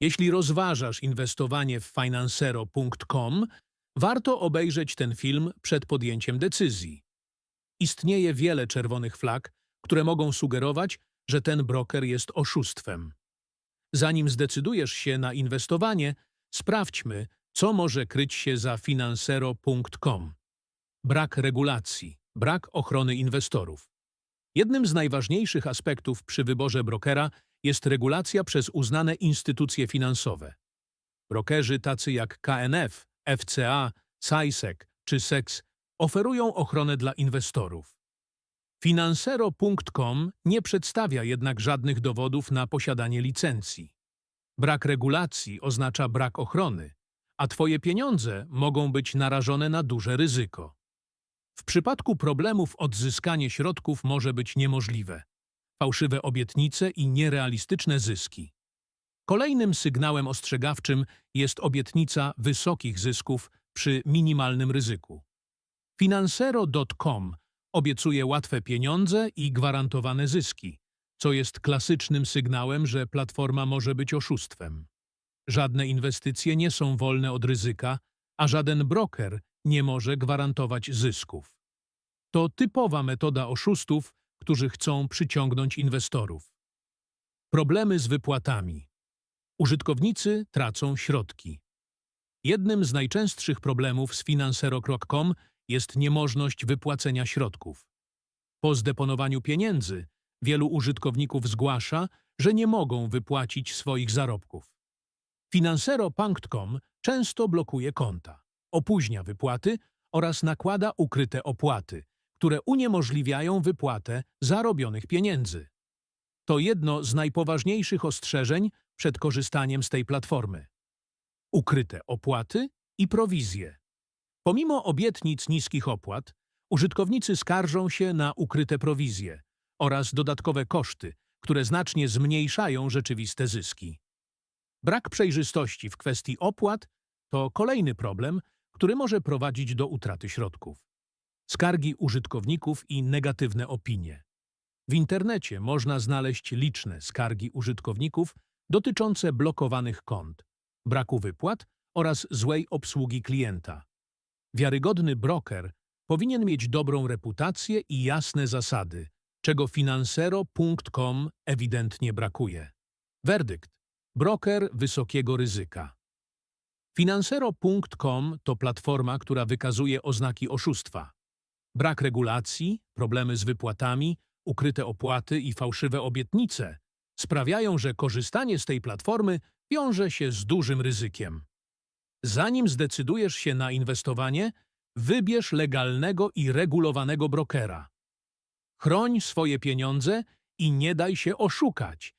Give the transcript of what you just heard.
Jeśli rozważasz inwestowanie w financero.com, warto obejrzeć ten film przed podjęciem decyzji. Istnieje wiele czerwonych flag, które mogą sugerować, że ten broker jest oszustwem. Zanim zdecydujesz się na inwestowanie, sprawdźmy, co może kryć się za financero.com. Brak regulacji, brak ochrony inwestorów. Jednym z najważniejszych aspektów przy wyborze brokera jest regulacja przez uznane instytucje finansowe. Brokerzy tacy jak KNF, FCA, SISEC czy SEX oferują ochronę dla inwestorów. Finansero.com nie przedstawia jednak żadnych dowodów na posiadanie licencji. Brak regulacji oznacza brak ochrony, a Twoje pieniądze mogą być narażone na duże ryzyko. W przypadku problemów odzyskanie środków może być niemożliwe. Fałszywe obietnice i nierealistyczne zyski. Kolejnym sygnałem ostrzegawczym jest obietnica wysokich zysków przy minimalnym ryzyku. Finansero.com obiecuje łatwe pieniądze i gwarantowane zyski, co jest klasycznym sygnałem, że platforma może być oszustwem. Żadne inwestycje nie są wolne od ryzyka, a żaden broker nie może gwarantować zysków. To typowa metoda oszustów, którzy chcą przyciągnąć inwestorów. Problemy z wypłatami. Użytkownicy tracą środki. Jednym z najczęstszych problemów z finansero.com jest niemożność wypłacenia środków. Po zdeponowaniu pieniędzy wielu użytkowników zgłasza, że nie mogą wypłacić swoich zarobków. Finansero.com często blokuje konta, opóźnia wypłaty oraz nakłada ukryte opłaty, które uniemożliwiają wypłatę zarobionych pieniędzy. To jedno z najpoważniejszych ostrzeżeń przed korzystaniem z tej platformy. Ukryte opłaty i prowizje. Pomimo obietnic niskich opłat, użytkownicy skarżą się na ukryte prowizje oraz dodatkowe koszty, które znacznie zmniejszają rzeczywiste zyski. Brak przejrzystości w kwestii opłat to kolejny problem, który może prowadzić do utraty środków. Skargi użytkowników i negatywne opinie. W internecie można znaleźć liczne skargi użytkowników dotyczące blokowanych kont, braku wypłat oraz złej obsługi klienta. Wiarygodny broker powinien mieć dobrą reputację i jasne zasady, czego finansero.com ewidentnie brakuje. Werdykt. Broker wysokiego ryzyka. Finansero.com to platforma, która wykazuje oznaki oszustwa. Brak regulacji, problemy z wypłatami, ukryte opłaty i fałszywe obietnice sprawiają, że korzystanie z tej platformy wiąże się z dużym ryzykiem. Zanim zdecydujesz się na inwestowanie, wybierz legalnego i regulowanego brokera. Chroń swoje pieniądze i nie daj się oszukać,